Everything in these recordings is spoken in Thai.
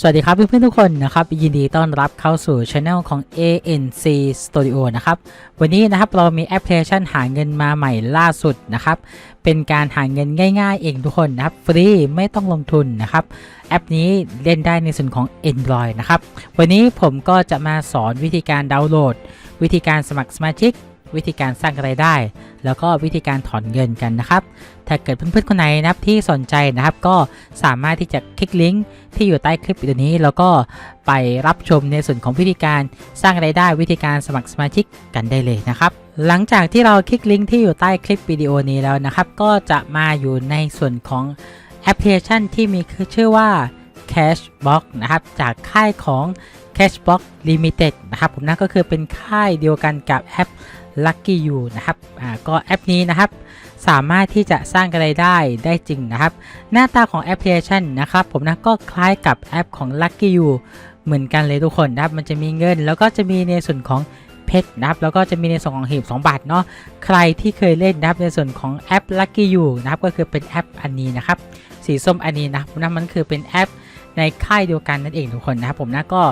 สวัสดีครับเพื่อนๆทุกคนนะครับยินดีต้อนรับเข้าสู่ช anel ของ ANC Studio นะครับวันนี้นะครับเรามีแอปพลิเคชันหาเงินมาใหม่ล่าสุดนะครับเป็นการหาเงินง่ายๆเองทุกคนนะครับฟรีไม่ต้องลงทุนนะครับแอปนี้เล่นได้ในส่วนของ Android นะครับวันนี้ผมก็จะมาสอนวิธีการดาวน์โหลด วิธีการสมัครสมาชิก วิธีการสร้างรายได้ แล้วก็วิธีการถอนเงินกันนะครับ ถ้าเกิดเพื่อนๆคนไหนนะครับที่สนใจนะครับก็สามารถที่จะคลิกลิงก์ที่อยู่ใต้คลิปวิดีโอนี้ แล้วก็ไปรับชมในส่วนของวิธีการสร้างรายได้ วิธีการสมัครสมาชิกกันได้เลยนะครับ หลังจากที่เราคลิกลิงก์ที่อยู่ใต้คลิปวิดีโอนี้แล้วนะครับ ก็จะมาอยู่ในส่วนของแอปพลิเคชันที่มีชื่อว่า Cashbox นะครับจากค่ายของ Cashbox Limited นะครับผมนั่นก็คือเป็นค่ายเดียวกันกับแอป Lucky You นะครับอ่าก็แอปนี้นะครับ สามารถที่จะสร้างรายได้ได้จริงนะครับ หน้าตาของแอปพลิเคชันนะครับผมนะก็คล้ายกับแอปของ Lucky You เหมือนกันเลยทุกคนนะครับ มันจะมีเงิน แล้วก็จะมีในส่วนของเพชรนะครับ แล้วก็จะมีในส่วนของหีบ2บาทเนาะใครที่เคยเล่นนะครับในส่วนของแอป Lucky You นะครับก็คือเป็นแอปอันนี้นะครับสีส้มอันนี้นะครับนะมันคือเป็นแอป ในค่ายเดียวกันนั่นเองทุกคนนะครับผมนะก็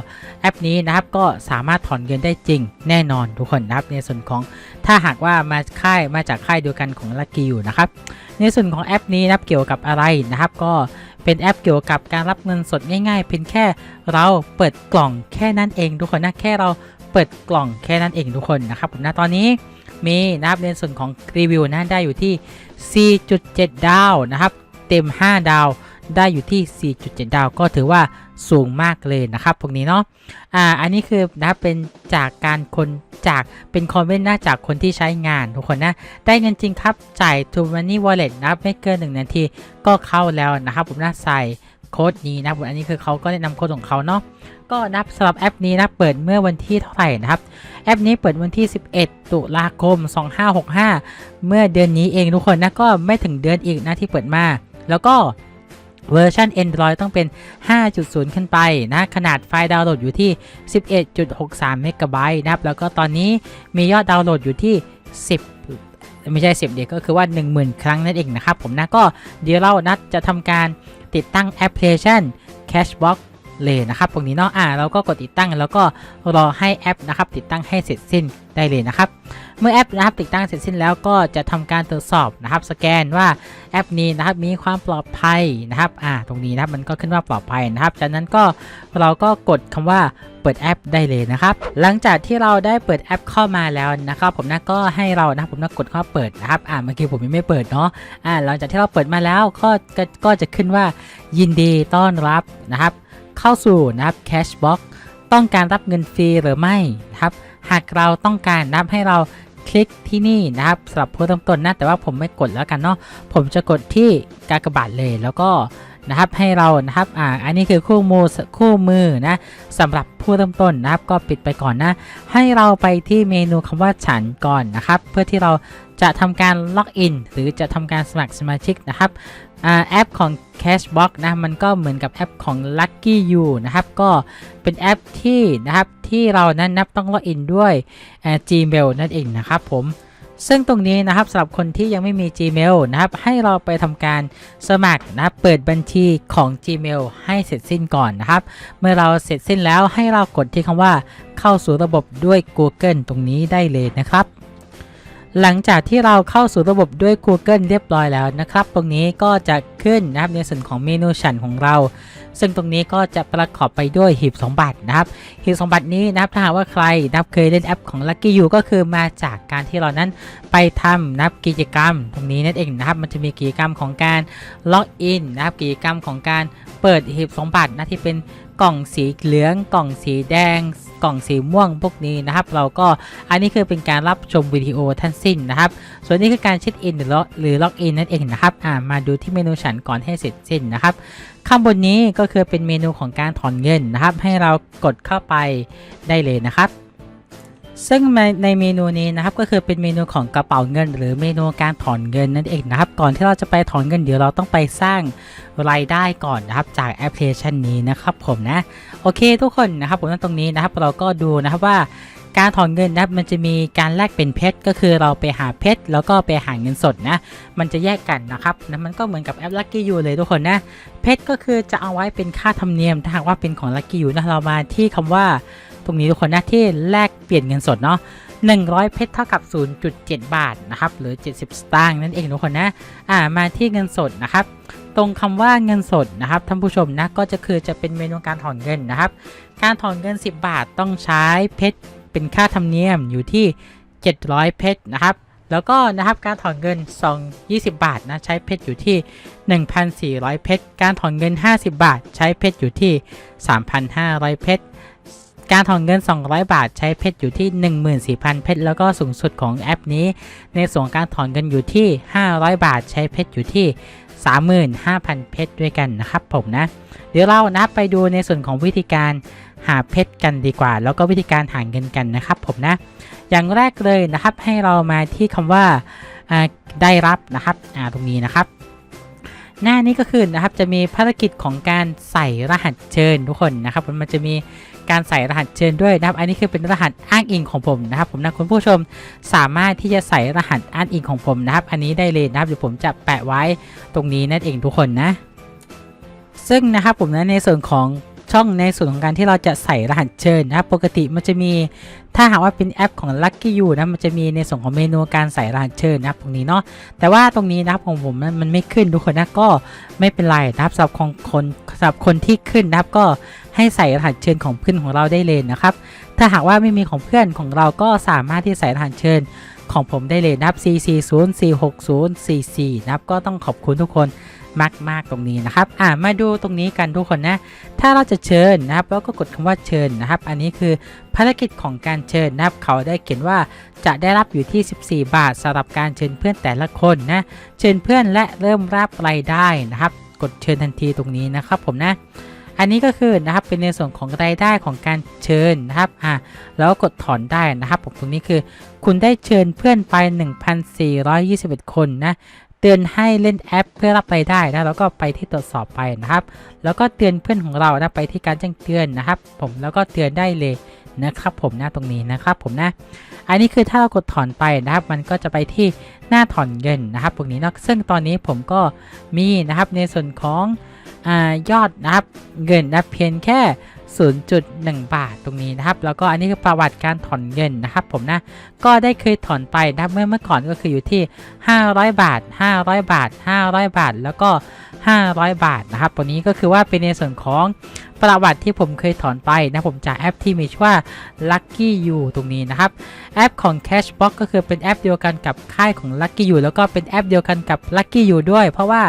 แอปนี้นะครับก็สามารถถอนเงินได้จริงแน่นอนทุกคนนะครับในส่วนของถ้าหากว่ามาค่ายมาจากค่ายเดียวกันของ Lucky You นะครับในส่วนของแอปนี้นะครับเกี่ยวกับอะไรนะครับ ก็เป็นแอปเกี่ยวกับการรับเงินสดง่าย ๆ เพียงแค่เราเปิดกล่องแค่นั้นเองทุกคนนะแค่เราเปิดกล่องแค่นั้นเองทุกคนนะครับผมนะตอนนี้มีนะครับในส่วนของรีวิวนะได้อยู่ที่ 4.7 ดาวนะครับ เต็ม 5 ดาว ได้อยู่ที่ 4.7 ดาว ก็ถือว่าสูงมากเลยนะครับพวกนี้เนาะอ่าอันนี้คือนับเป็นจากการคนจากเป็นคอมเมนต์นะจากคนที่ใช้งานทุกคนนะได้เงินจริงครับจ่าย t o Money Wallet นะครับไม่เกิน 1 นาทีก็เข้าแล้วนะครับผมน่าใส่โค้ดนี้นะผมอันนี้คือเขาก็แนะนำโค้ดของเขาเนาะก็นับสำหรับแอปนี้นะเปิดเมื่อวันที่เท่าไหร่นะครับ แอปนี้เปิดวันที่ 11 ตุลาคม 2565 เมื่อเดือนนี้เองทุกคนนะก็ไม่ถึงเดือนอีกนะที่เปิดมา แล้วก็ เวอร์ชัน Android ต้องเป็น 5.0 ขึ้นไปนะ ขนาดไฟล์ดาวน์โหลดอยู่ที่ 11.63 เมกะไบต์นะครับ แล้วก็ตอนนี้มียอดดาวน์โหลดอยู่ที่ 10 ไม่ใช่ 10 เดียวก็คือว่า 10,000 ครั้งนั่นเองนะครับผมนะก็เดี๋ยวเรานัดจะทำการติดตั้งแอปพลิเคชัน Cashbox เลยนะครับตรงนี้เนาะอ่าเราก็กดติดตั้งแล้วก็รอให้แอปนะครับติดตั้งให้เสร็จสิ้นได้เลยนะครับ เมื่อแอปนะครับติดตั้งเสร็จสิ้นแล้วก็จะทำการตรวจสอบนะครับสแกนว่าแอปนี้นะครับมีความปลอดภัยนะครับอ่าตรงนี้นะครับมันก็ขึ้นว่าปลอดภัยนะครับจากนั้นก็เราก็กดคำว่าเปิดแอปได้เลยนะครับหลังจากที่เราได้เปิดแอปเข้ามาแล้วนะครับผมนะก็ให้เรานะครับผมนะกดเข้าเปิดนะครับอ่าเมื่อกี้ผมยังไม่เปิดเนาะอ่าหลังจากที่เราเปิดมาแล้วก็ก็จะขึ้นว่ายินดีต้อนรับนะครับเข้าสู่นะครับ Cashbox ต้องการรับเงินฟรีหรือไม่นะครับ หากเราต้องการนะครับให้เรา คลิกที่นี่นะครับสำหรับผู้เริ่มต้นนะแต่ว่าผมไม่กดแล้วกันเนาะผมจะกดที่กากบาทเลยแล้วก็นะครับให้เรานะครับอ่าอันนี้คือคู่มือคู่มือนะสำหรับผู้เริ่มต้นนะครับก็ปิดไปก่อนนะ ให้เราไปที่เมนูคำว่าฉันก่อนนะครับ เพื่อที่เราจะทำการล็อกอินหรือจะทำการสมัครสมาชิกนะครับ แอปของ Cashbox นะมันก็เหมือนกับแอปของ Lucky You นะครับ ก็เป็นแอปที่นะครับที่เรานั้นนับต้องล็อกอินด้วย Gmail นั่นเองนะครับผมซึ่งตรงนี้นะครับสำหรับคนที่ยังไม่มี Gmail นะครับ ให้เราไปทำการสมัครนะครับเปิดบัญชีของ Gmail ให้เสร็จสิ้นก่อนนะครับ เมื่อเราเสร็จสิ้นแล้วให้เรากดที่คำว่าเข้าสู่ระบบด้วย Google ตรงนี้ได้เลยนะครับ หลังจากที่เราเข้าสู่ระบบด้วย Google เรียบร้อยแล้วนะครับ ตรงนี้ก็จะขึ้นนะครับในส่วนของเมนูฉันของเรา ซึ่งตรงนี้ก็จะประกอบไปด้วยหีบ2บาทนะครับ หีบ2บาทนี้นะครับถ้าหากว่าใครนะครับเคยเล่นแอปของ Lucky You ก็คือมาจากการที่เรานั้นไปทำนะครับกิจกรรม ตรงนี้นั่นเองนะครับ มันจะมีกิจกรรมของการล็อกอินนะครับกิจกรรมของการเปิดหีบ2บาทนะที่เป็นกล่องสีเหลือง กล่องสีแดง กล่องสีม่วงพวกนี้นะครับ เราก็อันนี้คือเป็นการรับชมวิดีโอทั้งสิ้นนะครับ ส่วนนี้คือการเช็คอินหรือล็อกหรือล็อกอินนั่นเองนะครับอ่ามาดูที่เมนูฉันก่อนให้เสร็จสิ้นนะครับข้างบนนี้ก็คือเป็นเมนูของการถอนเงินนะครับ ให้เรากดเข้าไปได้เลยนะครับ ซึ่งในเมนูนี้นะครับก็คือเป็นเมนูของกระเป๋าเงิน หรือเมนูการถอนเงินนั่นเองนะครับ ก่อนที่เราจะไปถอนเงินเดี๋ยวเราต้องไปสร้างรายได้ก่อนนะครับจากแอปพลิเคชันนี้นะครับผมนะโอเคทุกคนนะครับผมตรงนี้นะครับเราก็ดูนะครับว่าการถอนเงินนะครับมันจะมีการแลกเป็นเพชรก็คือเราไปหาเพชรแล้วก็ไปหาเงินสดนะมันจะแยกกันนะครับนะมันก็เหมือนกับแอป Lucky You เลยทุกคนนะเพชรก็คือจะเอาไว้เป็นค่าธรรมเนียมถ้าหากว่าเป็นของ Lucky You นะเรามาที่คำว่า ตรงนี้ทุกคนนะที่แลกเปลี่ยนเงินสดเนาะ100 เพชรเท่ากับ 0.7 บาทนะครับหรือ 70 สตางค์นั่นเองทุกคนนะอ่ามาที่เงินสดนะครับ ตรงคำว่าเงินสดนะครับท่านผู้ชมนะก็จะคือจะเป็นเมนูการถอนเงินนะครับ การถอนเงิน 10 บาทต้องใช้เพชรเป็นค่าธรรมเนียมอยู่ที่ 700 เพชรนะครับแล้วก็นะครับการถอนเงิน 2 20 บาทนะใช้เพชรอยู่ที่ 1,400 เพชร การถอนเงิน 50 บาท ใช้เพชรอยู่ที่ 3,500 เพชร การถอนเงิน 200 บาทใช้เพชรอยู่ที่ 14,000 เพชรแล้วก็สูงสุดของแอปนี้ ในส่วนการถอนเงินอยู่ที่ 500 บาทใช้เพชรอยู่ที่ 35,000 เพชรด้วยกันนะครับผมนะ เดี๋ยวเรานะไปดูในส่วนของวิธีการหาเพชรกันดีกว่า แล้วก็วิธีการหาเงินกันนะครับผมนะ อย่างแรกเลยนะครับให้เรามาที่คำว่าอ่าได้รับนะครับตรงนี้นะครับ หน้านี้ก็คือนะครับจะมีภารกิจของการใส่รหัสเชิญทุกคนนะครับมันจะมี การใส่รหัสเชิญด้วยนะครับ อันนี้คือเป็นรหัสอ้างอิงของผมนะครับ ผมนะคุณผู้ชมสามารถที่จะใส่รหัสอ้างอิงของผมนะครับ อันนี้ได้เลยนะครับเดี๋ยวผมจะแปะไว้ตรงนี้นั่นเองทุกคนนะ ซึ่งนะครับผมนะในส่วนของช่องในส่วนของการที่เราจะใส่รหัสเชิญนะครับปกติมันจะมีถ้าหากว่าเป็นแอปของ Lucky You นะมันจะมีในส่วนของเมนูการใส่รหัสเชิญนะครับตรงนี้เนาะแต่ว่าตรงนี้นะครับของผมมันมันไม่ขึ้นทุกคนนะก็ไม่เป็นไรนะครับสำหรับของคนสำหรับคนที่ขึ้นนะครับก็ ให้ใส่รหัสเชิญของเพื่อนของเราได้เลยนะครับ ถ้าหากว่าไม่มีของเพื่อนของเราก็สามารถที่ใส่รหัสเชิญของผมได้เลยนะครับ 440 460 44นะครับก็ต้องขอบคุณทุกคนมากมาก ๆ ตรงนี้นะครับ อ่า มาดูตรงนี้กันทุกคนนะ ถ้าเราจะเชิญนะครับแล้วก็กดคำว่าเชิญนะครับ อันนี้คือภารกิจของการเชิญนะครับ เขาได้เขียนว่าจะได้รับอยู่ที่ 14 บาทสำหรับการเชิญเพื่อนแต่ละคนนะ เชิญเพื่อนและเริ่มรับรายได้นะครับ กดเชิญทันทีตรงนี้นะครับผมนะ อันนี้ก็คือนะครับเป็นในส่วนของรายได้ของการเชิญนะครับอ่าแล้วก็กดถอนได้นะครับผมตรงนี้คือ คุณได้เชิญเพื่อนไป 1,421 คนนะเตือนให้เล่นแอปเพื่อรับรายได้นะแล้วก็ไปที่ตรวจสอบไปนะครับ แล้วก็เตือนเพื่อนของเรานะไปที่การแจ้งเตือนนะครับ ผมแล้วก็เตือนได้เลยนะครับผมหน้าตรงนี้นะครับผมนะ อันนี้คือถ้าเรากดถอนไปนะครับ มันก็จะไปที่หน้าถอนเงินนะครับตรงนี้เนาะซึ่งตอนนี้ผมก็มีนะครับในส่วนของ อยอดนะครับเงินนะเพียงแค่ 0.1 บาทตรงนี้นะครับ แล้วก็อันนี้คือประวัติการถอนเงินนะครับ ผมนะก็ได้เคยถอนไปนะเมื่อเมื่อก่อนก็คืออยู่ที่ 500 บาท 500 บาท 500 บาท แล้วก็ 500 บาทนะครับตัวนี้ก็คือว่าเป็นในส่วนของประวัติที่ผมเคยถอนไปนะผมจากแอปที่มีชื่อว่า Lucky You ตรงนี้นะครับ แอปของ Cashbox ก็คือเป็นแอปเดียวกันกับค่ายของ Lucky You แล้วก็เป็นแอปเดียวกันกับ Lucky You ด้วย เพราะว่า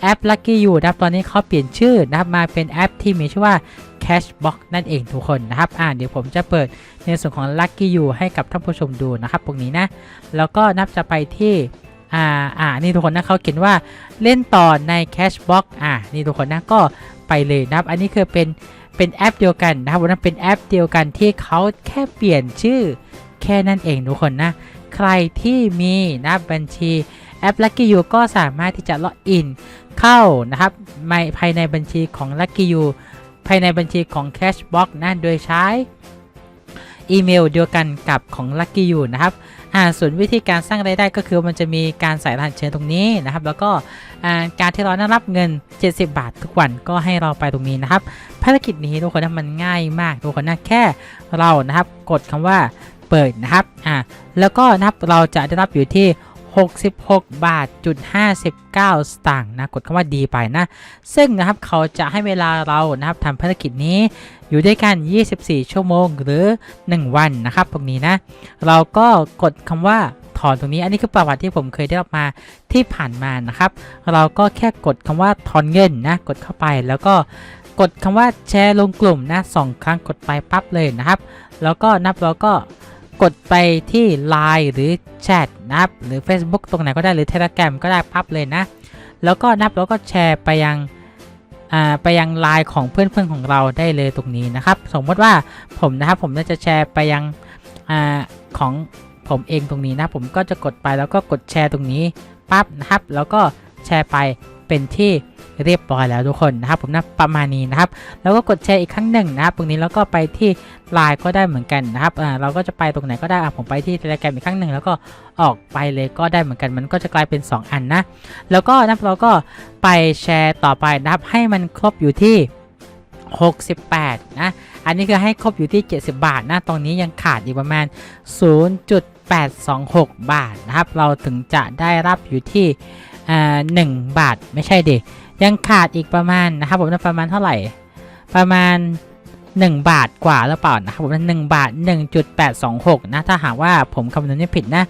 แอป Lucky You นะครับ ตอนนี้เขาเปลี่ยนชื่อนะครับมาเป็นแอปที่มีชื่อว่า Cashbox นั่นเองทุกคนนะครับอ่าเดี๋ยวผมจะเปิดในส่วนของ Lucky You ให้กับท่านผู้ชมดูนะครับตรงนี้นะ แล้วก็นับจะไปที่อ่าอ่านี่ทุกคนนะเขาเขียนว่าเล่นต่อใน Cashbox อ่านี่ทุกคนนะก็ไปเลยนะครับ อันนี้คือเป็นเป็นแอปเดียวกันนะครับวันนั้นเป็นแอปเดียวกันที่เขาแค่เปลี่ยนชื่อแค่นั้นเองทุกคนนะ ใครที่มีนะบัญชี แอป Lucky You ก็สามารถที่จะล็อกอินเข้านะครับในภายในบัญชีของ Lucky You ภายในบัญชีของ Cashbox นะโดยใช้อีเมลเดียวกันกับของ Lucky You นะครับอ่าส่วนวิธีการสร้างรายได้ก็คือมันจะมีการใส่รหัสเชิญตรงนี้นะครับ แล้วก็การที่เราได้รับเงิน 70 บาททุกวันก็ให้เราไปตรงนี้นะครับ ภารกิจนี้ทุกคนนะมันง่ายมากทุกคนนะแค่เรานะครับ กดคำว่าเปิดนะครับอ่าแล้วก็นะครับเราจะได้รับอยู่ที่ 66 บาทจุด59 สตางค์นะ กดคำว่าดีไปนะ ซึ่งนะครับเขาจะให้เวลาเรานะครับทำภารกิจนี้อยู่ด้วยกัน 24 ชั่วโมงหรือ 1 วันนะครับ ตรงนี้นะ เราก็กดคำว่าถอนตรงนี้ อันนี้คือประวัติที่ผมเคยได้รับมาที่ผ่านมานะครับ เราก็แค่กดคำว่าถอนเงินนะ กดเข้าไปแล้วก็กดคำว่าแชร์ลงกลุ่มนะสองครั้งกดไปปั๊บเลยนะครับ แล้วก็นับเราก็ กดไปที่ Line หรือแชทนะครับหรือ Facebook ตรงไหนก็ได้หรือ Telegram ก็ได้ปั๊บเลยนะ แล้วก็นับแล้วก็แชร์ไปยังอ่าไปยังไลน์ของเพื่อนๆของเราได้เลยตรงนี้นะครับ สมมติว่าผมนะครับผมจะแชร์ไปยังอ่าของผมเองตรงนี้นะผมก็จะกดไปแล้วก็กดแชร์ตรงนี้ปั๊บนะครับ แล้วก็แชร์ไปเป็นที่ เรียบร้อยแล้วทุกคนนะครับผมนะประมาณนี้นะครับแล้วก็กดแชร์อีกครั้งหนึ่งนะครับตรงนี้แล้วก็ไปที่ไลน์ก็ได้เหมือนกันนะครับอ่าเราก็จะไปตรงไหนก็ได้อะผมไปที่ Telegram อีกครั้งหนึ่งแล้วก็ออกไปเลยก็ได้เหมือนกันมันก็จะกลายเป็น 2 อันนะแล้วก็นับเราก็ไปแชร์ต่อไปนะครับให้มันครบอยู่ที่ 68 นะ อันนี้คือให้ครบอยู่ที่ 70 บาทนะ ตรงนี้ยังขาดอีกประมาณ 0.826 บาทนะครับ เราถึงจะได้รับอยู่ที่อ่า1บาท ไม่ใช่ดิ ยังขาดอีกประมาณนะครับผมประมาณเท่าไหร่ ประมาณ 1 บาทกว่าหรือเปล่านะครับผมหนะ1บาท 1.826 นะถ้าหากว่าผมคำนวณไม่ผิดนะ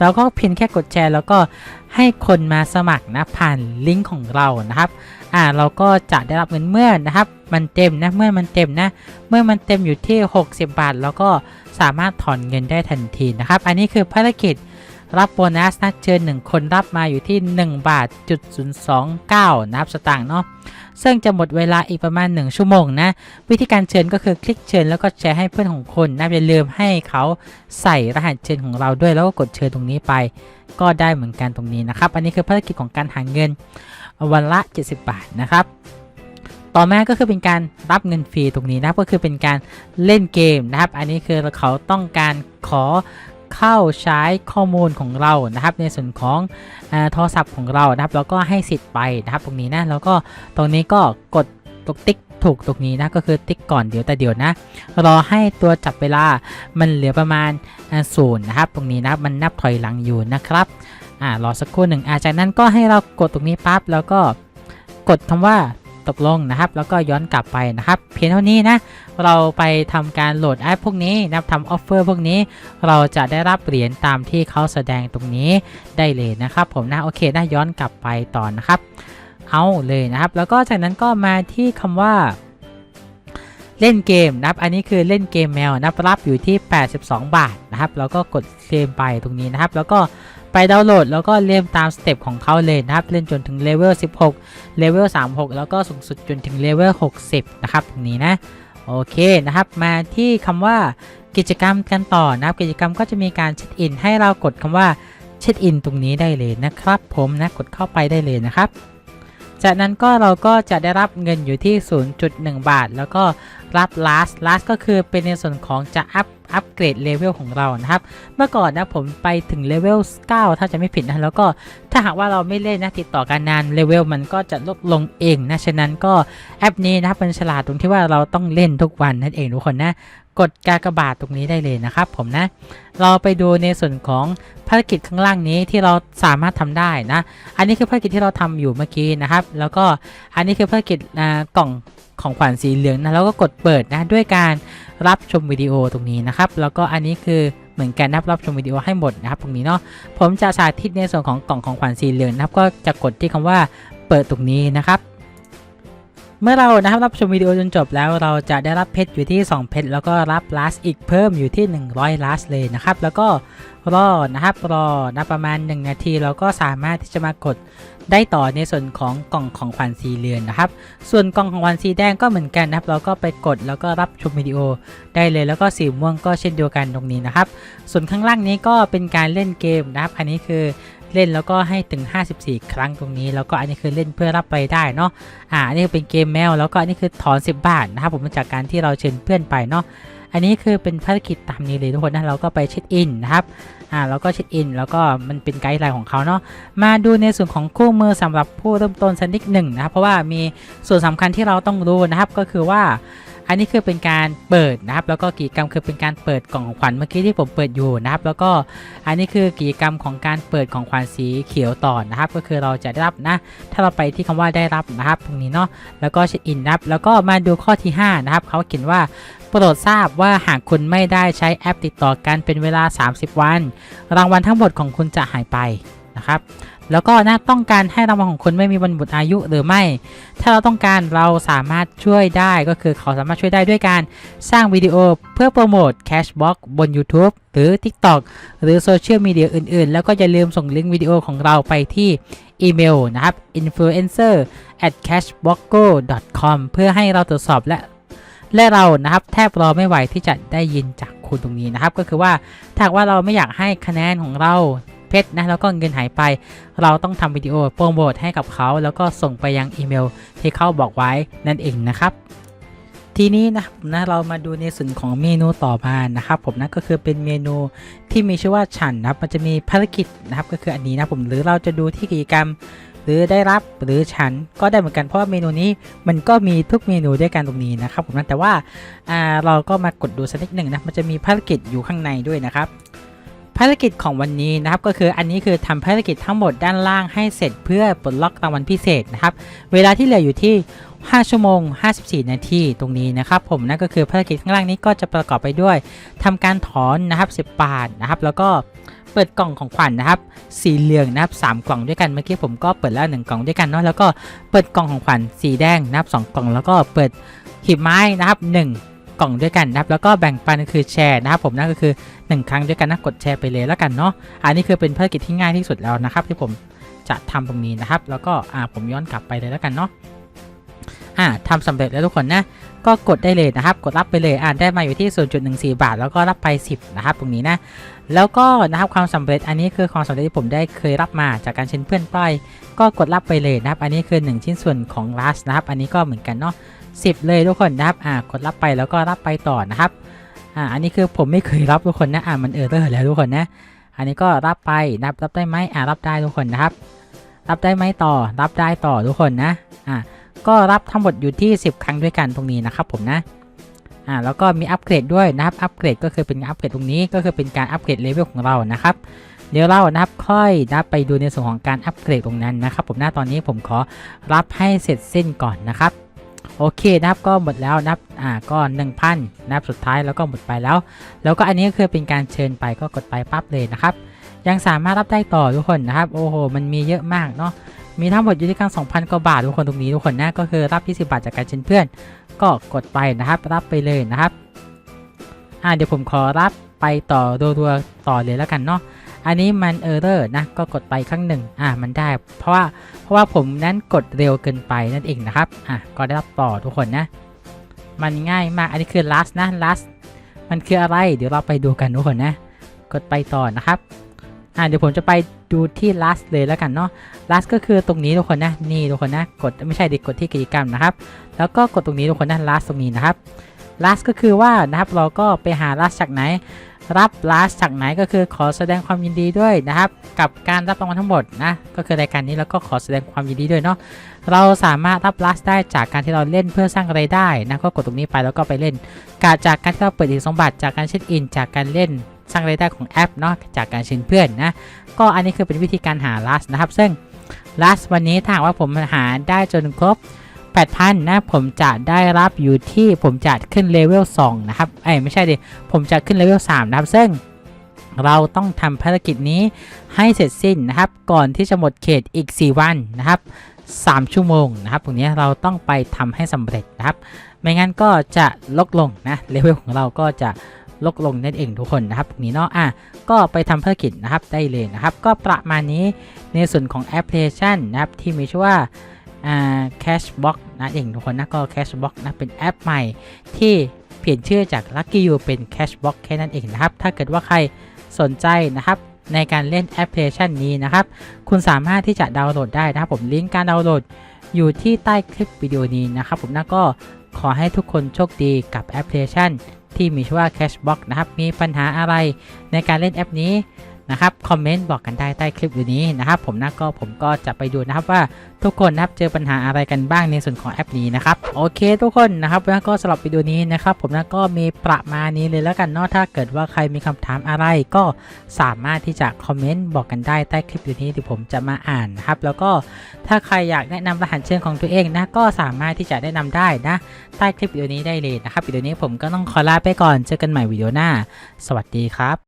เราก็เพียงแค่กดแชร์ แล้วก็ให้คนมาสมัครนะผ่านลิงก์ของเรานะครับอ่าเราก็จะได้รับเงินเมื่อนะครับ มันเต็มนะเมื่อมันเต็มนะ เมื่อมันเต็มอยู่ที่ 60 บาท แล้วก็สามารถถอนเงินได้ทันทีนะครับ อันนี้คือภารกิจ รับโบนัสนะเชิญ 1 คนรับมาอยู่ที่ 1 บาทจุด029นะครับสตางค์เนาะซึ่งจะหมดเวลาอีกประมาณ 1 ชั่วโมงนะ วิธีการเชิญก็คือคลิกเชิญแล้วก็แชร์ให้เพื่อนของคนนะอย่าลืมให้เขาใส่รหัสเชิญของเราด้วยแล้วก็กดเชิญตรงนี้ไป ก็ได้เหมือนกันตรงนี้นะครับ อันนี้คือภารกิจของการหาเงินวันละ 70 บาทนะครับต่อมาก็คือเป็นการรับเงินฟรีตรงนี้นะก็คือเป็นการเล่นเกมนะครับ อันนี้คือเขาต้องการขอ เข้าใช้ข้อมูลของเรานะครับในส่วนของอโทรศัพท์ของเรานะครับแล้วก็ให้สิทธิ์ไปนะครับตรงนี้นะแล้วก็ตรงนี้ก็กดตกติ๊กถูกตรงนี้นะก็คือติ๊กก่อนเดี๋ยวแต่เดี๋ยวนะ รอให้ตัวจับเวลามันเหลือประมาณศูนย์นะครับ ตรงนี้นะมันนับถอยหลังอยู่นะครับอ่ารอสักครู่หนึ่งอาจากนั้นก็ให้เรากดตรงนี้ปั๊บแล้วก็กดคำว่า ตกลงนะครับ แล้วก็ย้อนกลับไปนะครับ เพียงเท่านี้นะ เราไปทำการโหลดแอปพวกนี้นับทำออฟเฟอร์พวกนี้ เราจะได้รับเหรียญตามที่เขาแสดงตรงนี้ได้เลยนะครับ ผมนะโอเคนะย้อนกลับไปต่อนะครับ เอาเลยนะครับ แล้วก็จากนั้นก็มาที่คำว่าเล่นเกมนะครับ อันนี้คือเล่นเกมแมวนะรับรับอยู่ที่ 82 บาทนะครับ แล้วก็กดเคลมไปตรงนี้นะครับ แล้วก็ ไปดาวน์โหลดแล้วก็เล่นตามสเต็ปของเขาเลยนะครับเล่นจนถึงเลเวล 16 เลเวล 36 แล้วก็สูงสุดจนถึงเลเวล 60 นะครับตรงนี้นะโอเคนะครับ มาที่คำว่ากิจกรรมกันต่อนะครับ กิจกรรมก็จะมีการเช็คอิน ให้เรากดคำว่าเช็คอินตรงนี้ได้เลยนะครับ ผมนะกดเข้าไปได้เลยนะครับ จากนั้นก็เราก็จะได้รับเงินอยู่ที่ 0.1 บาท แล้วก็รับ last last ก็คือเป็นในส่วนของจะอัพ อัปเกรดเลเวลของเรานะครับ เมื่อก่อนนะผมไปถึงเลเวล9ถ้าจะไม่ผิดนะแล้วก็ถ้าหากว่าเราไม่เล่นนะติดต่อกันนานเลเวลมันก็จะลดลงเองนะฉะนั้นก็แอปนี้นะครับมันฉลาดตรงที่ว่าเราต้องเล่นทุกวันนั่นเองทุกคนนะกดกากบาทตรงนี้ได้เลยนะครับผมนะ เราไปดูในส่วนของภารกิจข้างล่างนี้ที่เราสามารถทำได้นะ อันนี้คือภารกิจที่เราทำอยู่เมื่อกี้นะครับ แล้วก็อันนี้คือภารกิจกล่อง ของขวัญสีเหลืองนะแล้วก็กดเปิดนะด้วยการรับชมวิดีโอตรงนี้นะครับ แล้วก็อันนี้คือเหมือนกันนะครับรับชมวิดีโอให้หมดนะครับตรงนี้เนาะผมจะสาธิตในส่วนของกล่องของขวัญสีเหลืองนะครับ ก็จะกดที่คำว่าเปิดตรงนี้นะครับ เมื่อเรานะครับรับชมวิดีโอจนจบแล้วเราจะได้รับเพชรอยู่ที่ 2 เพชรแล้วก็รับลัสอีกเพิ่มอยู่ที่ 100ลัสเลยนะครับ แล้วก็ รอนะครับรอนะประมาณ 1 นาทีเราก็สามารถที่จะมากดได้ต่อในส่วนของกล่องของขวัญสีเหลืองนะครับ ส่วนกล่องของขวัญสีแดงก็เหมือนกันนะครับ เราก็ไปกดแล้วก็รับชมวิดีโอได้เลยแล้วก็สีม่วงก็เช่นเดียวกันตรงนี้นะครับ ส่วนข้างล่างนี้ก็เป็นการเล่นเกมนะครับ อันนี้คือเล่นแล้วก็ให้ถึง 54 ครั้งตรงนี้ แล้วก็อันนี้คือเล่นเพื่อรับไปได้เนาะ อ่า อันนี้เป็นเกมแมว แล้วก็อันนี้คือถอน 10 บาทนะครับผมจากการที่เราเชิญเพื่อนไปเนาะ อันนี้คือเป็นภารกิจตามนี้เลยทุกคนนะ เราก็ไปเช็คอินนะครับ อ่าแล้วก็เช็คอิน แล้วก็มันเป็นไกด์ไลน์ของเขาเนาะมาดูในส่วนของคู่มือสำหรับผู้เริ่มต้นสักนิดหนึ่งนะครับเพราะว่ามีส่วนสำคัญที่เราต้องรู้นะครับก็คือว่าอันนี้คือเป็นการเปิดนะครับ แล้วก็กิจกรรมคือเป็นการเปิดกล่องของขวัญเมื่อกี้ที่ผมเปิดอยู่นะครับ แล้วก็อันนี้คือกิจกรรมของการเปิดของขวัญสีเขียวต่อนะครับ ก็คือเราจะได้รับนะ ถ้าเราไปที่คำว่าได้รับนะครับ ตรงนี้เนาะแล้วก็เช็คอินนะครับแล้วก็มาดูข้อที่ 5 นะครับเขาเขียนว่า โปรดทราบว่าหากคุณไม่ได้ใช้แอปติดต่อกันเป็นเวลา 30 วัน รางวัลทั้งหมดของคุณจะหายไปนะครับ แล้วก็นะต้องการให้รางวัลของคุณไม่มีวันหมดอายุหรือไม่ ถ้าเราต้องการเราสามารถช่วยได้ก็คือเขาสามารถช่วยได้ด้วยการสร้างวิดีโอเพื่อโปรโมท Cashbox บน YouTube หรือ TikTok หรือโซเชียลมีเดียอื่นๆ แล้วก็อย่าลืมส่งลิงก์วิดีโอของเราไปที่อีเมลนะครับ influencer at cashboxgo com เพื่อให้เราตรวจสอบและ และเรานะครับแทบรอไม่ไหวที่จะได้ยินจากคุณตรงนี้นะครับ ก็คือว่าถ้าว่าเราไม่อยากให้คะแนนของเราเพชรนะแล้วก็เงินหายไป เราต้องทำวิดีโอโปรโมทให้กับเขา แล้วก็ส่งไปยังอีเมลที่เขาบอกไว้นั่นเองนะครับ ทีนี้นะผมนะเรามาดูในส่วนของเมนูต่อมานะครับ ผมนะก็คือเป็นเมนูที่มีชื่อว่าฉันนะครับมันจะมีภารกิจนะครับก็คืออันนี้นะผมหรือเราจะดูที่กิจกรรม หรือได้รับหรือฉันก็ได้เหมือนกันเพราะเมนูนี้มันก็มีทุกเมนูด้วยกันตรงนี้นะครับผมนะแต่ว่าอ่าเราก็มากดดูสักนิดหนึ่งนะมันจะมีภารกิจอยู่ข้างในด้วยนะครับภารกิจของวันนี้นะครับก็คืออันนี้คือทำภารกิจทั้งหมดด้านล่างให้เสร็จเพื่อปลดล็อกรางวัลพิเศษนะครับเวลาที่เหลืออยู่ที่ 5 ชั่วโมง 54 นาทีตรงนี้นะครับผมนั่นก็คือภารกิจข้างล่างนี้ก็จะประกอบไปด้วยทำการถอนนะครับ 10 บาทนะครับ แล้วก็ เปิดกล่องของขวัญนะครับ สีเหลืองนะครับ3กล่องด้วยกันเมื่อกี้ผมก็เปิดแล้ว1กล่องด้วยกันเนาะแล้วก็เปิดกล่องของขวัญสีแดงนะครับ2กล่องแล้วก็เปิดหีบไม้นะครับ1กล่องด้วยกันนะครับแล้วก็แบ่งปันก็คือแชร์นะครับผมนั่นก็คือ 1 ครั้งด้วยกันนะกดแชร์ไปเลยแล้วกันเนาะอันนี้คือเป็นภารกิจที่ง่ายที่สุดแล้วนะครับ ที่ผมจะทำตรงนี้นะครับ แล้วก็อ่าผมย้อนกลับไปเลยแล้วกันเนาะอ่าทำสำเร็จแล้วทุกคนนะก็กดได้เลยนะครับ กดรับไปเลยอ่าได้มาอยู่ที่ 0.14 บาท แล้วก็รับไป 10 นะครับ ตรงนี้นะ แล้วก็นะครับความสำเร็จอันนี้คือความสำเร็จที่ผมได้เคยรับมาจากการเชิญเพื่อนไป ก็กดรับไปเลยนะครับ อันนี้คือ 1 ชิ้นส่วนของ last นะครับ อันนี้ก็เหมือนกันเนาะ10 เลยทุกคนนะครับอ่ากดรับไปแล้วก็รับไปต่อนะครับอ่าอันนี้คือผมไม่เคยรับทุกคนนะอ่ามันเออร์เลอร์แล้วทุกคนนะอันนี้ก็รับไปนับรับได้ไหมอ่ารับได้ทุกคนนะครับ รับได้ไหมต่อ รับได้ต่อทุกคนนะอ่าก็รับทั้งหมดอยู่ที่ 10 ครั้งด้วยกันตรงนี้นะครับผมนะ อ่าแล้วก็มีอัปเกรดด้วยนะครับอัปเกรดก็คือเป็นอัปเกรดตรงนี้ก็คือเป็นการอัปเกรดเลเวลของเรานะครับเดี๋ยวเรานะครับค่อยนะไปดูในส่วนของการอัปเกรดตรงนั้นนะครับผมหน้าตอนนี้ผมขอรับให้เสร็จสิ้นก่อนนะครับโอเคนะครับก็หมดแล้วนะครับอ่าก็1,000นะครับสุดท้ายแล้วก็หมดไปแล้ว แล้วก็อันนี้ก็คือเป็นการเชิญไปก็กดไปปั๊บเลยนะครับ ยังสามารถรับได้ต่อทุกคนนะครับ โอ้โห มันมีเยอะมากเนาะ มีทั้งหมดอยู่ที่กลาง2,000 กว่าบาททุกคนตรงนี้ทุกคนนะก็คือรับ 20 บาทจากการเชิญเพื่อน ก็กดไปนะครับ รับไปเลยนะครับอ่าเดี๋ยวผมขอรับไปต่อรัวๆต่อเลยแล้วกันเนาะอันนี้มันเออร์เรอร์นะก็กดไปครั้งหนึ่งอ่ามันได้ เพราะว่าเพราะว่าผมนั้นกดเร็วเกินไปนั่นเองนะครับอะก็ได้รับต่อทุกคนนะ มันง่ายมากอันนี้คือ last นะ last มันคืออะไรเดี๋ยวเราไปดูกันทุกคนนะ กดไปต่อนะครับอ่าเดี๋ยวผมจะไป ดูที่ last เลยแล้วกันเนาะ last ก็คือตรงนี้ทุกคนนะ นี่ทุกคนนะ กดไม่ใช่ดิกดที่กิจกรรมนะครับ แล้วก็กดตรงนี้ทุกคนนะ last ตรงนี้นะครับ last ก็คือว่านะครับเราก็ไปหา last จากไหน รับ last จากไหนก็คือขอแสดงความยินดีด้วยนะครับ กับการรับรางวัลทั้งหมดนะ ก็คือรายการนี้แล้วก็ขอแสดงความยินดีด้วยเนาะ เราสามารถรับ last ได้จากการที่เราเล่นเพื่อสร้างรายได้นะ ก็กดตรงนี้ไปแล้วก็ไปเล่น การจากการที่เราเปิดอีกสมบัติจากการเช็คอิน จากการเล่น สร้างรายได้ของแอปเนาะจากการเชิญเพื่อนนะก็อันนี้คือเป็นวิธีการหา last นะครับ ซึ่ง last วันนี้ถ้าหากว่าผมหาได้จนครบ 8,000 นะ ผมจะได้รับอยู่ที่ผมจะขึ้นเลเวล 2 นะครับ เอ้ไม่ใช่ดิ ผมจะขึ้นเลเวล 3 นะครับ ซึ่งเราต้องทำภารกิจนี้ให้เสร็จสิ้นนะครับ ก่อนที่จะหมดเขตอีก 4 วันนะครับ 3 ชั่วโมงนะครับ ตรงนี้เราต้องไปทำให้สำเร็จนะครับ ไม่งั้นก็จะลดลงนะ เลเวลของเราก็จะ ลดลงนั่นเองทุกคนนะครับนี้เนาะอะก็ไปทำภารกิจนะครับได้เลยนะครับ ก็ประมาณนี้ในส่วนของแอปพลิเคชันนะครับที่มีชื่อว่าอ่า Cashbox นะเองทุกคนนะก็ Cashbox นะเป็นแอปใหม่ที่เปลี่ยนชื่อจาก Lucky You เป็น Cashbox แค่นั้นเองนะครับ ถ้าเกิดว่าใครสนใจนะครับในการเล่นแอปพลิเคชันนี้นะครับ คุณสามารถที่จะดาวน์โหลดได้นะครับ ผมลิงก์การดาวน์โหลดอยู่ที่ใต้คลิปวิดีโอนี้นะครับ ผมนะก็ขอให้ทุกคนโชคดีกับแอปพลิเคชัน ที่มีชื่อว่า Cashbox นะครับ มีปัญหาอะไรในการเล่นแอปนี้ นะครับคอมเมนต์บอกกันได้ใต้คลิปวิดีโอนี้นะครับ ผมนะก็ผมก็จะไปดูนะครับว่าทุกคนนะครับเจอปัญหาอะไรกันบ้างในส่วนของแอปนี้นะครับโอเค ทุกคนนะครับแล้วก็สำหรับวิดีโอนี้นะครับผมนะก็มีประมาณนี้เลยแล้วกันเนาะถ้าเกิดว่าใครมีคำถามอะไรก็สามารถที่จะคอมเมนต์บอกกันได้ใต้คลิปวิดีโอนี้เดี๋ยวผมจะมาอ่านนะครับแล้วก็ถ้าใครอยากแนะนำรหัสเชิญของตัวเองนะก็สามารถที่จะแนะนำได้นะใต้คลิปวิดีโอนี้ได้เลยนะครับวิดีโอนี้ผมก็ต้องขอลาไปก่อนเจอกันใหม่วิดีโอหน้า สวัสดีครับ